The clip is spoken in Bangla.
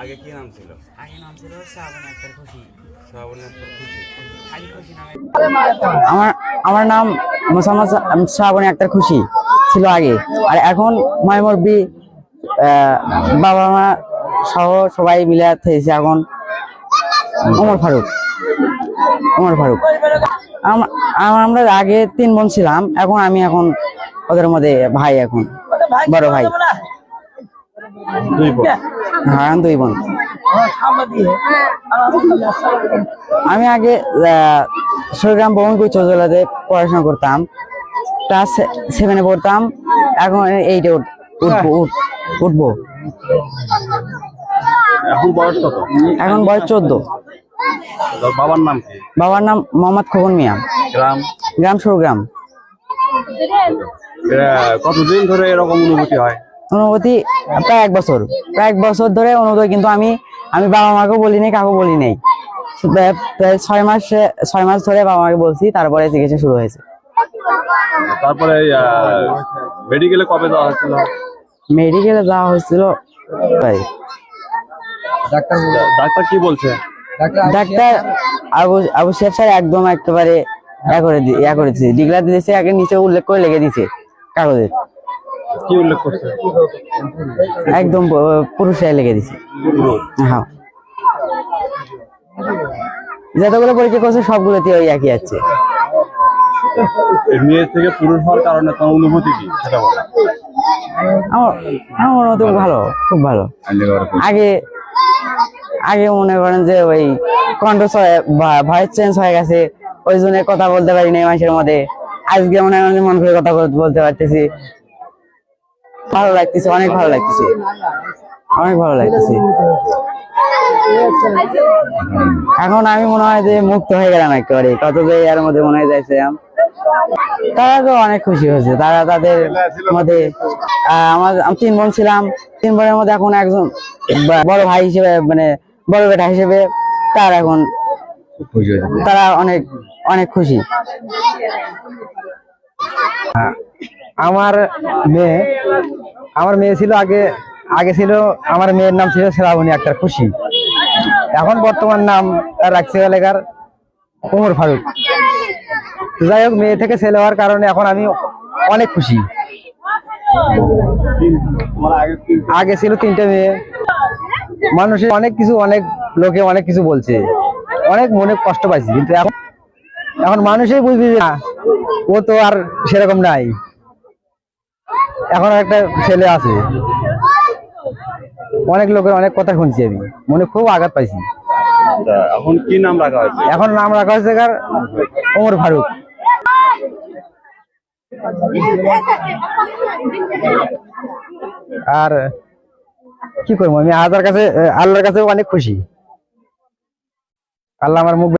আগে কি নাম ছিল? আগে নাম ছিল শ্রাবণ একটা খুশি। খুশি। খালি খুশি নামে আমার আমার নাম মোসাম্মদ শ্রাবণী আক্তার খুশি ছিল আগে। আর এখন ময়মরবি বাবা মা সহ সবাই মিলে থেয়েছে এখন। ওমর ফারুক। ওমর ফারুক। আম- আম- আমরা আগে তিন বোন ছিলাম এখন আমি এখন ওদের মধ্যে ভাই এখন বড় ভাই। হ্যাঁ দুই বোন। আমি আগে সরগ্রাম ভবনকুই চৌজলাতে পড়াশোনা করতাম। ক্লাস সেভেনে পড়তাম এখন এইটে উঠবো উঠ- উঠবো। এখন বয়স কত? এখন বয়স চোদ্দ। বাবার নাম কি? বাবার নাম মোহাম্মদ খোকন মিয়া। গ্রাম? গ্রাম সরগ্রাম কতদিন ধরে এরকম অনুভূতি হয়? অনুভূতি প্রায় এক বছর। প্রায় এক বছর ধরে অনুভূতি কিন্তু আমি আমি বাবা মাকেও বলি নাই কাউকে বলি নাই প্রায়- ছয় মাস ছয় মাস ধরে বাবা মাকে বলছি তারপরে চিকিৎসা শুরু হয়েছে। তারপরে মেডিকেলে কবে দেওয়া হয়েছিল? মেডিকেলে যাওয়া হয়েছিল তাই ডাক্তার কি বলছে। ডাক্তার আবু আবু শেখ স্যার একদম একেবারে ইয়া করে ইয়া করেছে ডিগলা দিয়েছে আগে নিচে উল্লেখ করে লেগে দিছে কাগজে। কি উল্লেখ করছে? একদম পুরুষে লেগে দিছে। হ্যাঁ। যতগুলো পরীক্ষা করছে সবগুলোতে ওই একই আছে। মেয়ে থেকে পুরুষ হওয়ার কারণে তোমার অনুভূতি কি সেটা বলো। আমার আমার ভালো খুব ভালো। আগে আগে মনে করেন যে ওই কণ্ঠ ভয়েস চেঞ্জ হয়ে গেছে, ওই জন্য কথা বলতে পারি না মানুষের মধ্যে। আজকে মনে হয় মন করে কথা বলতে পারতেছি। ভালো লাগতেছে, অনেক ভালো লাগতেছে। অনেক ভালো লাগতেছে। এখন আমি মনে হয় যে মুক্ত হয়ে গেলাম একেবারে। কত যে এর মধ্যে মনে হয় যাইছিলাম তারা তো অনেক খুশি হয়েছে। তারা তাদের মধ্যে আমার তিন বোন ছিলাম। তিন বোনের মধ্যে এখন একজন বড় ভাই হিসেবে মানে বড় বেটা হিসেবে তার এখন তারা অনেক অনেক খুশি। আমার মেয়ে আমার মেয়ে ছিল আগে আগে ছিল আমার মেয়ের নাম ছিল শ্রাবণী আক্তার খুশি। এখন বর্তমান নাম তার রাখছে এলাকার ওমর ফারুক। তো যাই হোক মেয়ে থেকে ছেলে হওয়ার কারণে এখন আমি অনেক খুশি। আগে ছিল তিনটে মেয়ে মানুষের অনেক কিছু অনেক লোকে অনেক কিছু বলছে। অনেক মনে কষ্ট পাইছি কিন্তু এখন এখন মানুষই বুঝবি যে না, ও তো আর সেরকম নাই। এখন একটা ছেলে আছে। অনেক লোকের অনেক কথা শুনছি আমি মনে খুব আঘাত পাইছি। এখন কি নাম রাখা হয়েছে? এখন নাম রাখা হয়েছে কার? ওমর ফারুক। আর কি করব? আমি আল্লাহর কাছে আল্লাহর কাছে অনেক খুশি। আল্লাহ আমার মুখ